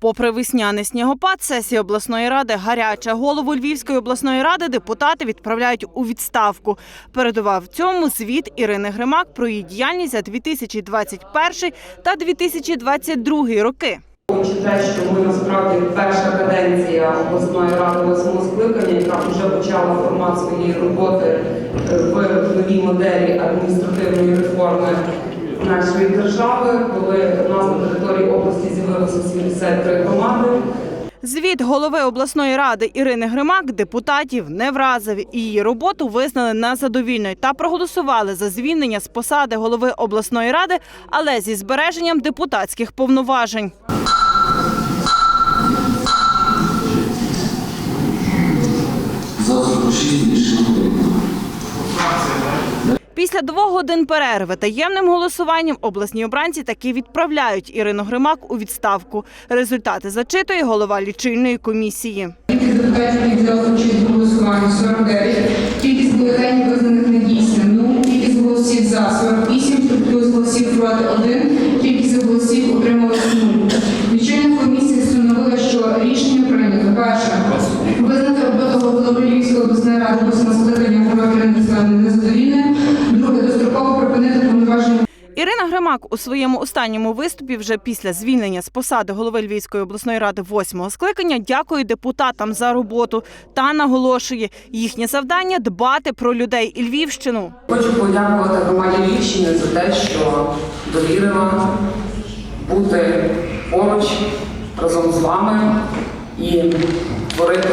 Попри весняний снігопад, сесія обласної ради гаряча. Голову Львівської обласної ради депутати відправляють у відставку. Передував цьому звіт Ірини Гримак про її діяльність за 2021 та 2022 роки. Те, що ми насправді перша каденція обласної ради восьмого скликання, яка вже почала формат своєї роботи е, в новій моделі адміністративної реформи нашої держави, коли у нас на території області з'явилося 73 громади. Звіт голови обласної ради Ірини Гримак депутатів не вразив. Її роботу визнали незадовільною та проголосували за звільнення з посади голови обласної ради, але зі збереженням депутатських повноважень. За 46 рішення прийнято. Після двох годин перерви таємним голосуванням обласні обранці таки відправляють Ірину Гримак у відставку. Результати зачитує голова лічильної комісії. Кількість депутатів, які участь у голосуванні 49, кількість бюлетенів визнаних недійсним 0, кількість голосів за 48, плюс голосів проти 1, кількість голосів утрималось 0. Лічильна комісія встановила, що рішення Ірина Гримак у своєму останньому виступі вже після звільнення з посади голови Львівської обласної ради восьмого скликання дякує депутатам за роботу та наголошує їхнє завдання дбати про людей і Львівщину. Хочу подякувати громаді Львівщини за те, що довірила бути поруч разом з вами і творити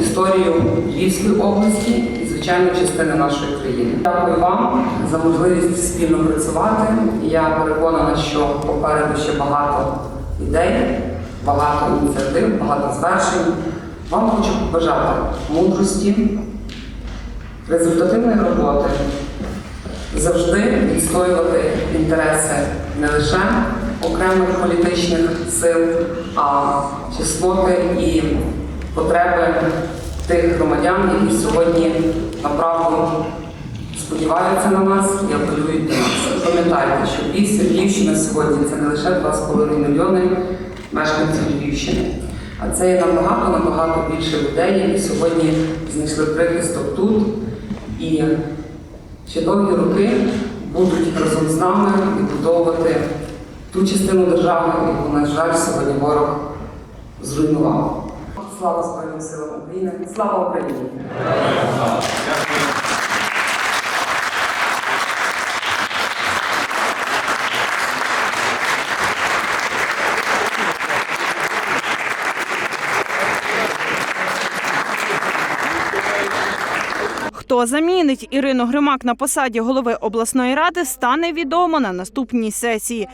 історію Львівської області звичайно, частини нашої країни. Дякую вам за можливість спільно працювати. Я переконана, що попереду ще багато ідей, багато ініціатив, багато звершень. Вам хочу побажати мудрості, результативної роботи, завжди відстоювати інтереси не лише окремих політичних сил, а чесноти і потреби тих громадян, які сьогодні направду сподіваються на нас і апелюють до нас. Пам'ятайте, що Львів- Львівщина сьогодні це не лише 2,5 мільйони мешканців Львівщини. А це є набагато набагато більше людей, які сьогодні знайшли прихисток тут і ще довгі роки будуть разом з нами відбудовувати ту частину держави, яку, на жаль, сьогодні ворог зруйнував. Слава Збройним силам України! Слава Україні! Хто замінить Ірину Гримак на посаді голови обласної ради, стане відомо на наступній сесії.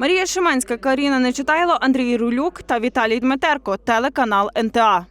Марія Шиманська, Каріна Нечитайло, Андрій Рулюк та Віталій Дмитерко. Телеканал НТА.